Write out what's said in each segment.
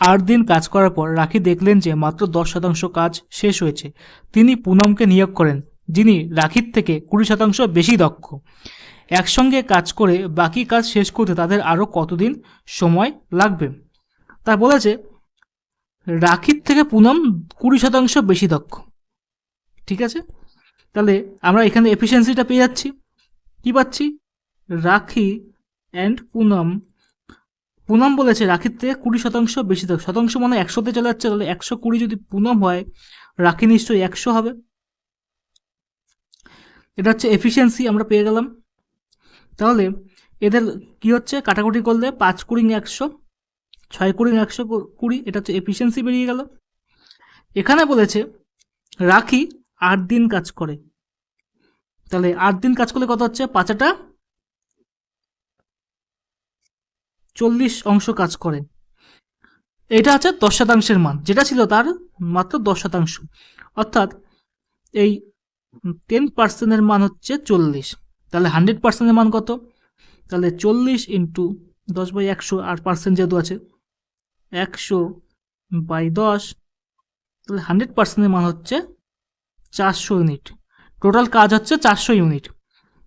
আট দিন কাজ করার পর রাখি দেখলেন যে মাত্র দশ শতাংশ কাজ শেষ হয়েছে। তিনি পুনমকে নিয়োগ করেন, যিনি রাখির থেকে কুড়ি শতাংশ বেশি দক্ষ। একসঙ্গে কাজ করে বাকি কাজ শেষ করতে তাদের আরও কতদিন সময় লাগবে? তা বলেছে রাখির থেকে পুনম কুড়ি শতাংশ বেশি দক্ষ। ঠিক আছে? তাহলে আমরা এখানে এফিসিয়েন্সিটা পেয়ে যাচ্ছি। কি পাচ্ছি? রাখি অ্যান্ড পুনম পুনম বলেছে, রাখির থেকে কুড়ি শতাংশ বেশি দক্ষ শতাংশ মানে একশোতে চলে যাচ্ছে তাহলে একশো কুড়ি যদি পুনম হয়, রাখি নিশ্চয়ই একশো হবে। এটা হচ্ছে এফিসিয়েন্সি আমরা পেয়ে গেলাম। তাহলে এদের কি হচ্ছে? কাটাকুটি করলে পাঁচ কুড়ি একশো, ছয় কুড়ি একশো কুড়ি, এটা হচ্ছে এফিসিয়েন্সি বেরিয়ে গেল। এখানে বলেছে, রাখি আট দিন কাজ করে। তাহলে আট দিন কাজ করলে কত হচ্ছে? পাঁচাটা চল্লিশ অংশ কাজ করে। এটা হচ্ছে দশ শতাংশের মান। যেটা ছিল তার মাত্র দশ শতাংশ। অর্থাৎ এই টেন পার্সেন্টের মান হচ্ছে চল্লিশ। তাহলে হান্ড্রেড পার্সেন্টের মান কত? তাহলে চল্লিশ ইন্টু দশ বাই একশো আর পার্সেন্ট যেহেতু আছে, একশো বাই দশ, তাহলে হান্ড্রেড পার্সেন্টের মান হচ্ছে চারশো ইউনিট টোটাল কাজ হচ্ছে চারশো ইউনিট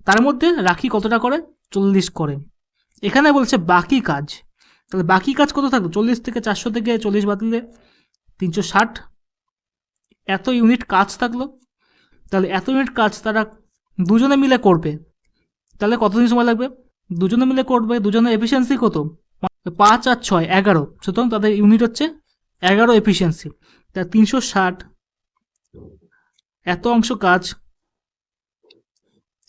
তার মধ্যে রাখি কতটা করে? চল্লিশ করে। এখানে বলছে বাকি কাজ। তাহলে বাকি কাজ কত থাকল চল্লিশ থেকে চারশো থেকে চল্লিশ বাদ দিলে তিনশো ষাট। এত ইউনিট কাজ থাকল। তাহলে এত ইউনিট কাজ তারা দুজনে মিলে করবে। তাহলে কতদিন সময় লাগবে? দুজনে মিলে করবে, দুজনের এফিসিয়েন্সি কত? পাঁচ আর ছয়, এগারো। সুতরাং তাদের ইউনিট হচ্ছে এগারো এফিসিয়েন্সি তা তিনশো ষাট। এত অংশ কাজ।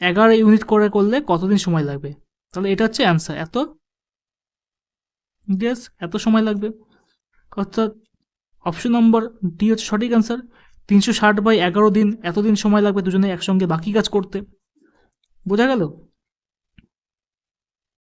এগারো ইউনিট করে করলে কতদিন সময় লাগবে? তাহলে এটা হচ্ছে অ্যান্সার এত ডেস এত সময় লাগবে। অর্থাৎ অপশন নম্বর ডি হচ্ছে সঠিক অ্যান্সার তিনশো ষাট বাই এগারো দিন, এতদিন সময় লাগবে দুজনে একসঙ্গে বাকি কাজ করতে। বোঝা গেল?